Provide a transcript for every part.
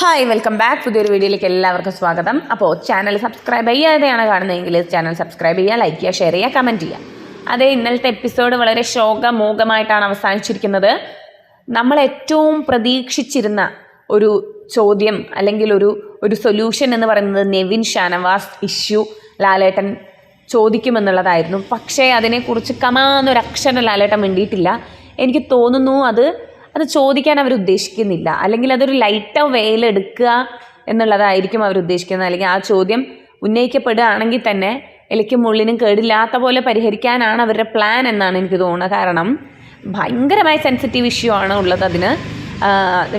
Hi welcome back പുതിയൊരു വീഡിയോയിലേക്ക് എല്ലാവർക്കും സ്വാഗതം. അപ്പോൾ ചാനൽ സബ്സ്ക്രൈബ് ചെയ്യാതെയാണ് കാണുന്നതെങ്കിൽ ചാനൽ സബ്സ്ക്രൈബ് ചെയ്യുക ലൈക്ക് ചെയ്യുക ഷെയർ ചെയ്യുക കമന്റ് ചെയ്യുക. അതെ ഇന്നലത്തെ എപ്പിസോഡ് വളരെ ശോകമോകമായിട്ടാണ് അവസാനിച്ചിരിക്കുന്നത്. നമ്മൾ ഏറ്റവും പ്രതീക്ഷിച്ചിരുന്ന ഒരു ചോദ്യം അല്ലെങ്കിൽ ഒരു ഒരു സൊല്യൂഷൻ എന്ന് പറയുന്നത് നെവിൻ ഷാനവാസ് ഇഷ്യൂ ലാലേട്ടൻ ചോദിക്കുമെന്നുള്ളതായിരുന്നു. പക്ഷേ അതിനെക്കുറിച്ച് കമാന്നൊരക്ഷരം ലാലേട്ടൻ വേണ്ടിയിട്ടില്ല എനിക്ക് തോന്നുന്നു അത് അത് ചോദിക്കാൻ അവർ ഉദ്ദേശിക്കുന്നില്ല. അല്ലെങ്കിൽ അതൊരു ലൈറ്റ് വേയിൽ എടുക്കുക എന്നുള്ളതായിരിക്കും അവർ ഉദ്ദേശിക്കുന്നത്. അല്ലെങ്കിൽ ആ ചോദ്യം ഉന്നയിക്കപ്പെടുകയാണെങ്കിൽ തന്നെ ഇലയ്ക്കും മുള്ളിനും കേടില്ലാത്ത പോലെ പരിഹരിക്കാനാണ് അവരുടെ പ്ലാൻ എന്നാണ് എനിക്ക് തോന്നുന്നത്. കാരണം ഭയങ്കരമായ സെൻസിറ്റീവ് ഇഷ്യൂ ആണ് ഉള്ളത് അതിന്.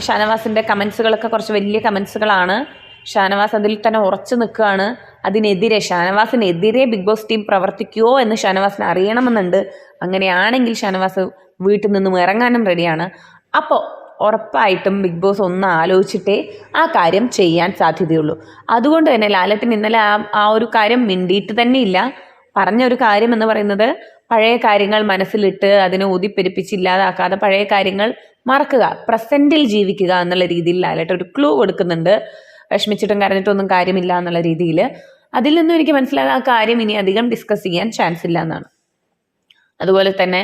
ഷാനവാസിന്റെ കമൻസുകളൊക്കെ കുറച്ച് വലിയ കമൻസുകളാണ് ഷാനവാസ് അതിൽ തന്നെ ഉറച്ചു നിൽക്കുകയാണ്. അതിനെതിരെ ഷാനവാസിനെതിരെ ബിഗ് ബോസ് ടീം പ്രവർത്തിക്കുമോ എന്ന് ഷാനവാസിന് അറിയണമെന്നുണ്ട്. അങ്ങനെയാണെങ്കിൽ ഷാനവാസ് വീട്ടിൽ നിന്നും ഇറങ്ങാനും റെഡിയാണ് അപ്പോൾ ഉറപ്പായിട്ടും ബിഗ് ബോസ് ഒന്ന് ആലോചിച്ചിട്ടേ ആ കാര്യം ചെയ്യാൻ സാധ്യതയുള്ളൂ. അതുകൊണ്ട് തന്നെ ലാലട്ടൻ ഇന്നലെ ആ ആ ഒരു കാര്യം മിണ്ടിയിട്ട് തന്നെ ഇല്ല പറഞ്ഞ ഒരു കാര്യം എന്ന് പറയുന്നത് പഴയ കാര്യങ്ങൾ മനസ്സിലിട്ട് അതിനെ ഊതിപ്പെരുപ്പിച്ച് ഇല്ലാതാക്കാതെ പഴയ കാര്യങ്ങൾ മറക്കുക പ്രസന്റിൽ ജീവിക്കുക എന്നുള്ള രീതിയിൽ ലാലേട്ടൻ ഒരു ക്ലൂ കൊടുക്കുന്നുണ്ട്. വിഷമിച്ചിട്ടും കരഞ്ഞിട്ടൊന്നും കാര്യമില്ല എന്നുള്ള രീതിയിൽ. അതിൽ നിന്നും എനിക്ക് മനസ്സിലാകുക ആ കാര്യം ഇനി അധികം ഡിസ്കസ് ചെയ്യാൻ ചാൻസ് ഇല്ല എന്നാണ്. അതുപോലെ തന്നെ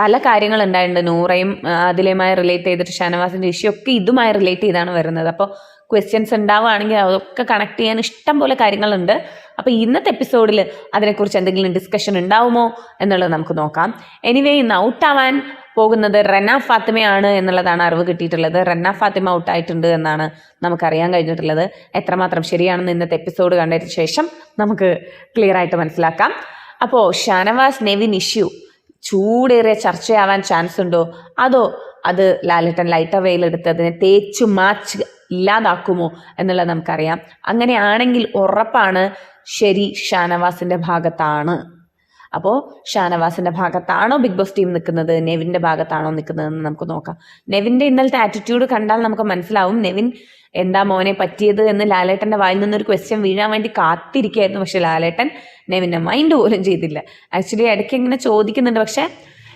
പല കാര്യങ്ങൾ ഉണ്ടായിട്ടുണ്ട് നൂറയും അതിലേമായി റിലേറ്റ് ചെയ്തിട്ട് ഷാനവാസിന്റെ ഇഷ്യൂ ഒക്കെ ഇതുമായി റിലേറ്റ് ചെയ്താണ് വരുന്നത്. അപ്പോൾ ക്വസ്റ്റ്യൻസ് ഉണ്ടാവുകയാണെങ്കിൽ അതൊക്കെ കണക്ട് ചെയ്യാൻ ഇഷ്ടം പോലെ കാര്യങ്ങളുണ്ട്. അപ്പോൾ ഇന്നത്തെ എപ്പിസോഡിൽ അതിനെക്കുറിച്ച് എന്തെങ്കിലും ഡിസ്കഷൻ ഉണ്ടാവുമോ എന്നുള്ളത് നമുക്ക് നോക്കാം. എനിവേ ഇന്ന് ഔട്ടാവാൻ പോകുന്നത് റെന ഫാത്തിമയാണ് എന്നുള്ളതാണ് അറിവ് കിട്ടിയിട്ടുള്ളത്. റെന ഫാത്തിമ ഔട്ടായിട്ടുണ്ട് എന്നാണ് നമുക്കറിയാൻ കഴിഞ്ഞിട്ടുള്ളത്. എത്രമാത്രം ശരിയാണെന്ന് ഇന്നത്തെ എപ്പിസോഡ് കണ്ടതിന് ശേഷം നമുക്ക് ക്ലിയർ ആയിട്ട് മനസ്സിലാക്കാം. അപ്പോൾ ഷാനവാസ് നെവിൻ ഇഷ്യൂ ചൂടേറിയ ചർച്ചയാവാൻ ചാൻസ് ഉണ്ടോ? അതോ അത് ലാലിട്ടൻ ലൈറ്റർ വെയിലെടുത്ത് അതിനെ തേച്ചു മാച്ച് ഇല്ലാതാക്കുമോ എന്നുള്ളത് നമുക്കറിയാം. അങ്ങനെയാണെങ്കിൽ ഉറപ്പാണ് ശരി ഷാനവാസിന്റെ ഭാഗത്താണ്. അപ്പോൾ ഷാനവാസിന്റെ ഭാഗത്താണോ ബിഗ് ബോസ് ടീം നിൽക്കുന്നത്? നെവിന്റെ ഭാഗത്താണോ നിൽക്കുന്നതെന്ന് നമുക്ക് നോക്കാം. നെവിന്റെ ഇന്നലത്തെ ആറ്റിറ്റ്യൂഡ് കണ്ടാൽ നമുക്ക് മനസ്സിലാവും. നെവിൻ എന്താ മോനെ പറ്റിയത് എന്ന് ലാലേട്ടന്റെ വായിൽ നിന്നൊരു ക്വസ്റ്റ്യൻ വീഴാൻ വേണ്ടി കാത്തിരിക്കുകയായിരുന്നു. പക്ഷെ ലാലേട്ടൻ നെവിന്റെ മൈൻഡ് പോലും ചെയ്തില്ല. ആക്ച്വലി ഇടയ്ക്ക് ഇങ്ങനെ ചോദിക്കുന്നുണ്ട്. പക്ഷേ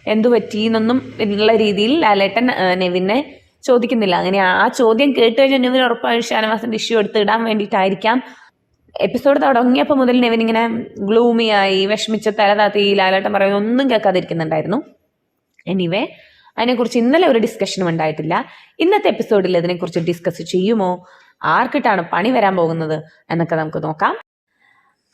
എന്തു പറ്റി എന്നൊന്നും എന്നുള്ള രീതിയിൽ ലാലേട്ടൻ നെവിനെ ചോദിക്കുന്നില്ല. അങ്ങനെ ആ ചോദ്യം കേട്ട് കഴിഞ്ഞാൽ നെവിൻ ഉറപ്പായും ഷാനവാസിന്റെ ഇഷ്യൂ എടുത്ത് ഇടാൻ വേണ്ടിയിട്ടായിരിക്കാം. എപ്പിസോഡ് തുടങ്ങിയപ്പോൾ മുതൽ നെവിൻ ഇങ്ങനെ ഗ്ലൂമിയായി വിഷമിച്ച് തല താത്തി ലാലാട്ടം പറയുന്ന ഒന്നും കേൾക്കാതിരിക്കുന്നുണ്ടായിരുന്നു. എനിവേ അതിനെക്കുറിച്ച് ഇന്നലെ ഒരു ഡിസ്കഷനും ഉണ്ടായിട്ടില്ല. ഇന്നത്തെ എപ്പിസോഡിൽ ഇതിനെക്കുറിച്ച് ഡിസ്കസ് ചെയ്യുമോ? ആർക്കിട്ടാണ് പണി വരാൻ പോകുന്നത്? എന്നൊക്കെ നമുക്ക് നോക്കാം.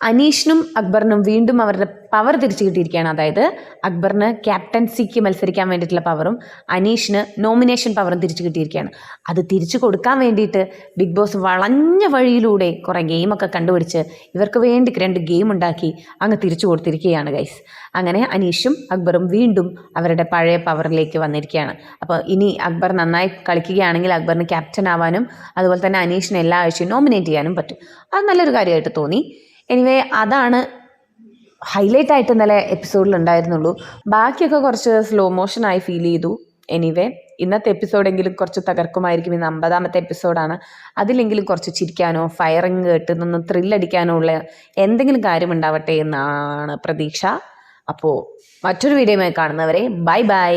അനീഷിനും അക്ബറിനും വീണ്ടും അവരുടെ പവർ തിരിച്ചു കിട്ടിയിരിക്കുകയാണ്. അതായത് അക്ബറിന് ക്യാപ്റ്റൻസിക്ക് മത്സരിക്കാൻ വേണ്ടിയിട്ടുള്ള പവറും അനീഷിന് നോമിനേഷൻ പവറും തിരിച്ചു കിട്ടിയിരിക്കുകയാണ്. അത് തിരിച്ചു കൊടുക്കാൻ വേണ്ടിയിട്ട് ബിഗ് ബോസ് വളഞ്ഞ വഴിയിലൂടെ കുറേ ഗെയിമൊക്കെ കണ്ടുപിടിച്ച് ഇവർക്ക് വേണ്ടി രണ്ട് ഗെയിം ഉണ്ടാക്കി അങ്ങ് തിരിച്ചു കൊടുത്തിരിക്കുകയാണ് ഗൈസ് അങ്ങനെ അനീഷും അക്ബറും വീണ്ടും അവരുടെ പഴയ പവറിലേക്ക് വന്നിരിക്കുകയാണ്. അപ്പോൾ ഇനി അക്ബർ നന്നായി കളിക്കുകയാണെങ്കിൽ അക്ബറിന് ക്യാപ്റ്റൻ ആവാനും അതുപോലെ തന്നെ അനീഷിനെ എല്ലാ ആഴ്ചയും നോമിനേറ്റ് ചെയ്യാനും പറ്റും. അത് നല്ലൊരു കാര്യമായിട്ട് തോന്നി. എനിവേ അതാണ് ഹൈലൈറ്റ് ആയിട്ട് ഇന്നലെ എപ്പിസോഡിൽ ഉണ്ടായിരുന്നുള്ളൂ. ബാക്കിയൊക്കെ കുറച്ച് സ്ലോ മോഷനായി ഫീൽ ചെയ്തു. എനിവേ ഇന്നത്തെ എപ്പിസോഡെങ്കിലും കുറച്ച് തകർക്കുമായിരിക്കും. ഇന്ന് അമ്പതാമത്തെ എപ്പിസോഡാണ് അതിലെങ്കിലും കുറച്ച് ചിരിക്കാനോ ഫയറിങ് കേട്ട് നിന്ന് ത്രില്ലടിക്കാനോ ഉള്ള എന്തെങ്കിലും കാര്യം ഉണ്ടാവട്ടെ എന്നാണ് പ്രതീക്ഷ. അപ്പോൾ മറ്റൊരു വീഡിയോയുമായി കാണുന്നവരെ ബൈ ബൈ